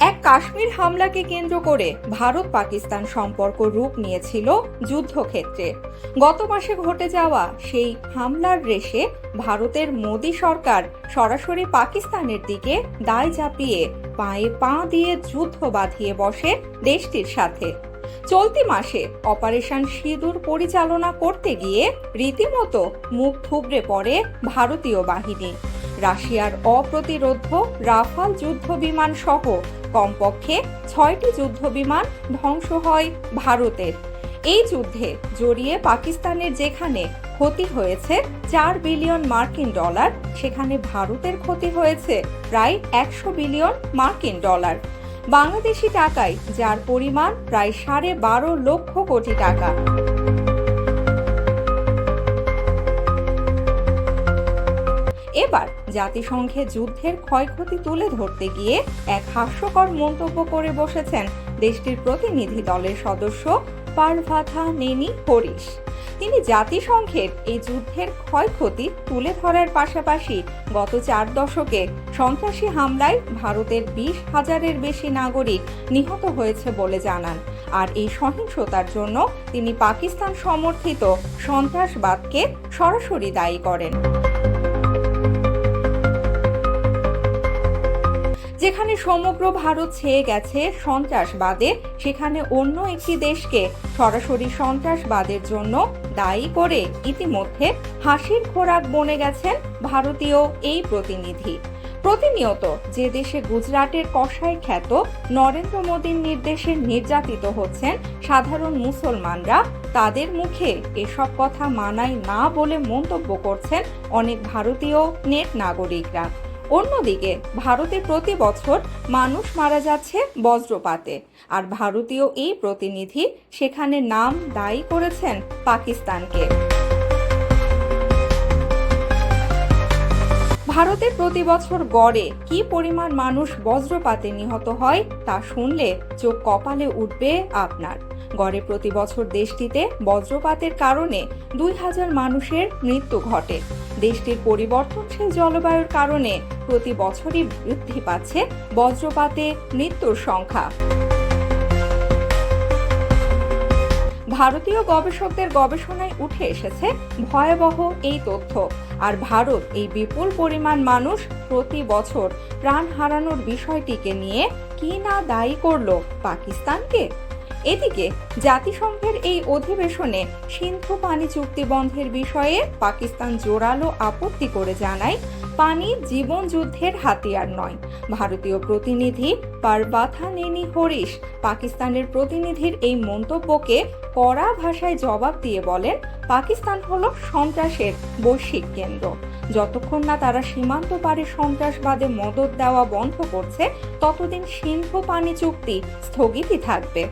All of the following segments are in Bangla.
এক কাশ্মীর হামলাকে কেন্দ্র করে ভারত পাকিস্তান সম্পর্ক রূপ নিয়েছিল যুদ্ধক্ষেত্রে। গত মাসে ঘটে যাওয়া সেই হামলার রেশে ভারতের মোদী সরকার সরাসরি পাকিস্তানের দিকে দায় চাপিয়ে পায়ে পা দিয়ে যুদ্ধ বাঁধিয়ে বসে দেশটির সাথে। চলতি মাসে অপারেশন সিঁদুর পরিচালনা করতে গিয়ে রীতিমতো মুখ থুবড়ে পড়ে ভারতীয় বাহিনী। রাশিয়ার অপ্রতিরোধ্য রাফাল যুদ্ধ বিমান সহ কমপক্ষে ছয়টি যুদ্ধ বিমান ধ্বংস হয় ভারতের। এই যুদ্ধে জড়িয়ে পাকিস্তানের যেখানে ক্ষতি হয়েছে চার বিলিয়ন মার্কিন ডলার, সেখানে ভারতের ক্ষতি হয়েছে প্রায় একশো বিলিয়ন মার্কিন ডলার। বাংলাদেশি টাকায় যার পরিমাণ প্রায় সাড়ে বারো লক্ষ কোটি টাকা। এবার জাতিসংঘে যুদ্ধের ক্ষয়ক্ষতি তুলে ধরতে গিয়ে এক হাস্যকর মন্তব্য করে বসেছেন দেশটির প্রতিনিধি দলের সদস্য পারভাথা নেনি হরিশ। তিনি জাতিসংঘের এই যুদ্ধের ক্ষয়ক্ষতি তুলে ধরার পাশাপাশি গত চার দশকে সন্ত্রাসী হামলায় ভারতের বিশ হাজারের বেশি নাগরিক নিহত হয়েছে বলে জানান। আর এই সহিংসতার জন্য তিনি পাকিস্তান সমর্থিত সন্ত্রাসবাদকে সরাসরি দায়ী করেন। যেখানে সমগ্র ভারত ছেয়ে গেছে সন্ত্রাসবাদে, সেখানে অন্য একটি দেশকে সরাসরি সন্ত্রাসবাদের জন্য দায়ী করে ইতিমধ্যে হাসির খোরাক বনে গেছেন ভারতীয় এই প্রতিনিধি। প্রতিনিয়ত যে দেশে গুজরাটের কষাই খ্যাত নরেন্দ্র মোদীর নির্দেশে নির্যাতিত হচ্ছেন সাধারণ মুসলমানরা, তাদের মুখে এসব কথা মানায় না বলে মন্তব্য করছেন অনেক ভারতীয় নেট নাগরিকরা। অন্যদিকে ভারতে প্রতি বছর মানুষ মারা যাচ্ছে বজ্রপাতে। আর ভারতীয় এই প্রতিনিধি সেখানে নাম দায়ী করেছেন পাকিস্তানকে। ভারতে প্রতি বছর গড়ে কি পরিমাণ মানুষ বজ্রপাতে নিহত হয় তা শুনলে চোখ কপালে উঠবে আপনার। গড়ে প্রতি বছর দেশটিতে বজ্রপাতের কারণে দুই হাজার মানুষের মৃত্যু ঘটে। দেশটির পরিবর্তনশীল জলবায়ুর কারণে প্রতি বছরই বৃদ্ধি পাচ্ছে বজ্রপাতে মৃত্যুর সংখ্যা। ভারতীয় গবেষকদের গবেষণায় উঠে এসেছে ভয়াবহ এই তথ্য। আর ভারত এই বিপুল পরিমাণ মানুষ প্রতি বছর প্রাণ হারানোর বিষয়টিকে নিয়ে কি না দায়ী করল পাকিস্তানকে? এদিকে, জাতিসংঘের এই অধিবেশনে সিন্ধু পানি চুক্তি বন্ধের বিষয়ে পাকিস্তান জোরালো আপত্তি করে জানায়, পানি জীবন যুদ্ধের হাতিয়ার নয়। ভারতীয় প্রতিনিধি পারবাথা নেনি হরিশ পাকিস্তানের প্রতিনিধির এই মন্তব্যকে কড়া ভাষায় জবাব দিয়ে বলেন, পাকিস্তান হল সন্ত্রাসের বৈশ্বিক কেন্দ্র। যতক্ষণ না তারা সীমান্ত পারে সন্ত্রাসবাদে মদত দেওয়া বন্ধ করছে, ততদিন সিন্ধু পানি চুক্তি স্থগিতই থাকবে।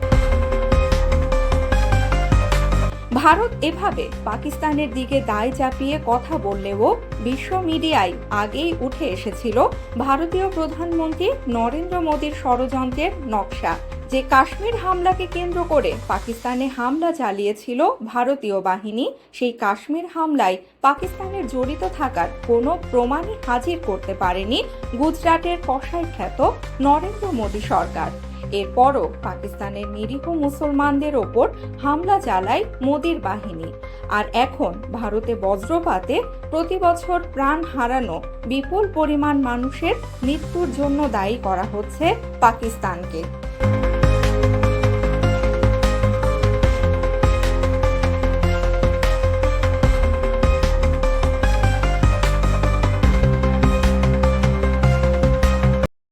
ভারত এভাবে পাকিস্তানের দিকে দায় চাপিয়ে কথা বললেও বিশ্ব মিডিয়ায় আগেই উঠে এসেছিল ভারতীয় প্রধানমন্ত্রী নরেন্দ্র মোদীর ষড়যন্ত্রের নকশা, যে কাশ্মীর হামলাকে কেন্দ্র করে পাকিস্তানে হামলা চালিয়েছিল ভারতীয় বাহিনী, সেই কাশ্মীর হামলায় পাকিস্তানের জড়িত থাকার কোনো প্রমাণই হাজির করতে পারেনি গুজরাটের কষাই খ্যাত নরেন্দ্র মোদী সরকার। এরপরও পাকিস্তানের নিরীহ মুসলমানদের ওপর হামলা চালায় মোদির বাহিনী। আর এখন ভারতে বজ্রপাতে প্রতি বছর প্রাণ হারানো বিপুল পরিমাণ মানুষের মৃত্যুর জন্য দায়ী করা হচ্ছে পাকিস্তানকে।